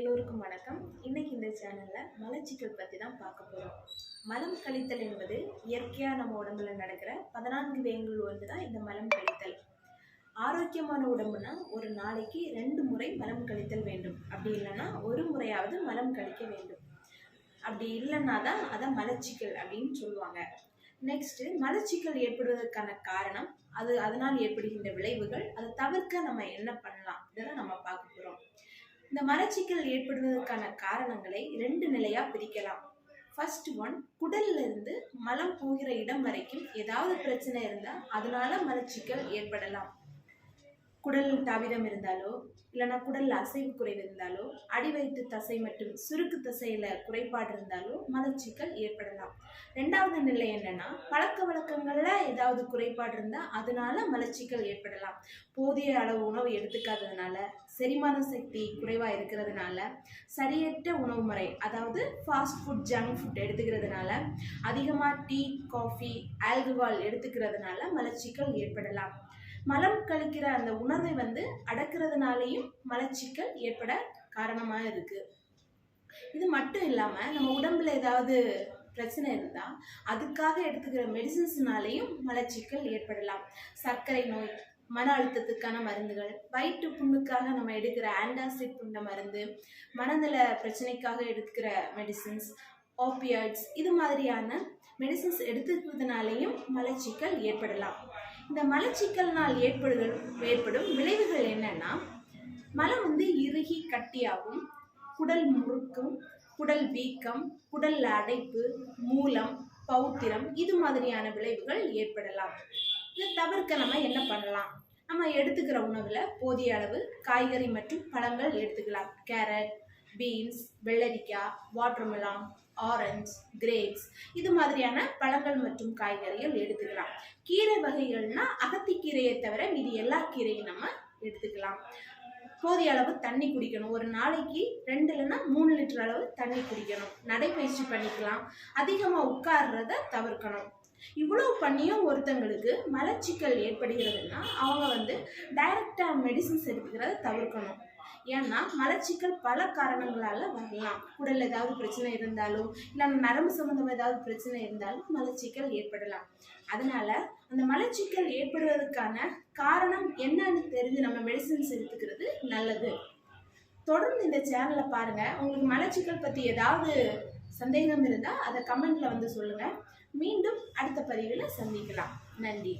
எல்லோருக்கும் வணக்கம். இன்னைக்கு இந்த சேனலில் மலச்சிக்கல் பற்றி தான் பார்க்க போகிறோம் மலம் கழித்தல் என்பது இயற்கையாக நம்ம உடம்புல நடக்கிற பதினான்கு வேங்கள் ஒன்று தான் இந்த மலம் கழித்தல். ஆரோக்கியமான உடம்புனா ஒரு நாளைக்கு ரெண்டு முறை மலம் கழித்தல் வேண்டும். அப்படி இல்லைன்னா ஒரு முறையாவது மலம் கழிக்க வேண்டும். அப்படி இல்லைன்னா தான் அதை மலச்சிக்கல் அப்படின்னு சொல்லுவாங்க. நெக்ஸ்ட்டு மலச்சிக்கல் ஏற்படுவதற்கான காரணம் அது அதனால் ஏற்படுகின்ற விளைவுகள் அதை தவிர்க்க நம்ம என்ன பண்ணலாம்? இதெல்லாம் நம்ம பார்க்க போகிறோம் இந்த மலச்சிக்கல் ஏற்படுவதற்கான காரணங்களை ரெண்டு நிலையா பிரிக்கலாம். ஃபர்ஸ்ட் ஒன் குடல்ல இருந்து மலம் போகிற இடம் வரைக்கும் ஏதாவது பிரச்சனை இருந்தா அதனால மலச்சிக்கல் ஏற்படலாம். குடல் தாவிதம் இருந்தாலோ இல்லைன்னா குடல் அசைவு குறைவு இருந்தாலோ அடிவயிற்று தசை மற்றும் சுருக்கு தசையில குறைபாடு இருந்தாலோ மலச்சிக்கல் ஏற்படலாம். ரெண்டாவது நிலை என்னன்னா பழக்க வழக்கங்கள்ல ஏதாவது குறைபாடு இருந்தா அதனால மலச்சிக்கல் ஏற்படலாம். போதிய அளவு உணவு எடுத்துக்காததுனால செரிமான சக்தி குறைவாக இருக்கிறதுனால சரியற்ற உணவு முறை அதாவது ஃபாஸ்ட் ஃபுட் ஜங்க் ஃபுட் எடுத்துக்கிறதுனால அதிகமாக டீ காஃபி ஆல்கஹால் எடுத்துக்கிறதுனால மலச்சிக்கல் ஏற்படலாம். மலம் கழிக்கிற அந்த உணர்வை வந்து அடக்கிறதுனாலையும் மலச்சிக்கல் ஏற்பட காரணமாக இருக்குது இது மட்டும் இல்லாமல் நம்ம உடம்புல ஏதாவது பிரச்சனை இருந்தால் அதுக்காக எடுத்துக்கிற மெடிசின்ஸ்னாலேயும் மலச்சிக்கல் ஏற்படலாம். சர்க்கரை நோய் மன அழுத்தத்துக்கான மருந்துகள் வயிற்று புண்ணுக்காக நம்ம எடுக்கிற ஆண்டாசிட் புண்ண மருந்து மனநல பிரச்சனைக்காக எடுக்கிற மெடிசின்ஸ் ஆப்பியாய்ட்ஸ் இது மாதிரியான மெடிசின்ஸ் எடுத்துக்கிறதுனாலையும் மலச்சிக்கல் ஏற்படலாம். இந்த மலச்சிக்கல்னால் ஏற்படுதல் ஏற்படும் விளைவுகள் என்னன்னா மலம் வந்து இறுகி கட்டியாகும். குடல் முறுக்கும் குடல் வீக்கம் குடல் அடைப்பு மூலம் பௌத்திரம் இது மாதிரியான விளைவுகள் ஏற்படலாம். இதை தவிர்க்க நம்ம என்ன பண்ணலாம்? நம்ம எடுத்துக்கிற உணவில் போதிய அளவு காய்கறி மற்றும் பழங்கள் எடுத்துக்கலாம். கேரட் பீன்ஸ் வெள்ளரிக்காய் வாட்டர்மெலான் ஆரஞ்சு கிரேப்ஸ் இது மாதிரியான பழங்கள் மற்றும் காய்கறிகள் எடுத்துக்கலாம். கீரை வகைகள்னா அகத்திக்கீரையை தவிர மீதி எல்லா கீரையும் நம்ம எடுத்துக்கலாம். போதிய அளவு தண்ணி குடிக்கணும். ஒரு நாளைக்கு ரெண்டு இல்லைன்னா மூணு லிட்டர் அளவு தண்ணி குடிக்கணும். நடைபயிற்சி பண்ணிக்கலாம். அதிகமாக உட்கார்றத தவிர்க்கணும். இவ்வளவு பண்ணியும் ஒருத்தங்களுக்கு மலச்சிக்கல் ஏற்படுகிறதுனா அவங்க வந்து டைரக்டாக மெடிசின்ஸ் எடுத்துக்கிறத தவிர்க்கணும். ஏன்னா மலச்சிக்கல் பல காரணங்களால் வரலாம். உடல் ஏதாவது பிரச்சனை இருந்தாலும் இல்லை நரம்பு சம்மந்தமாக ஏதாவது பிரச்சனை இருந்தாலும் மலச்சிக்கல் ஏற்படலாம். அதனால அந்த மலச்சிக்கல் ஏற்படுவதற்கான காரணம் என்னன்னு தெரிஞ்சு நம்ம மெடிசின்ஸ் எடுத்துக்கிறது நல்லது. தொடர்ந்து இந்த சேனலை பாருங்கள் உங்களுக்கு மலச்சிக்கல் பற்றி ஏதாவது சந்தேகம் இருந்தால் அதை கமெண்டில் வந்து சொல்லுங்கள் மீண்டும் அடுத்த பதிவில் சந்திக்கலாம். நன்றி.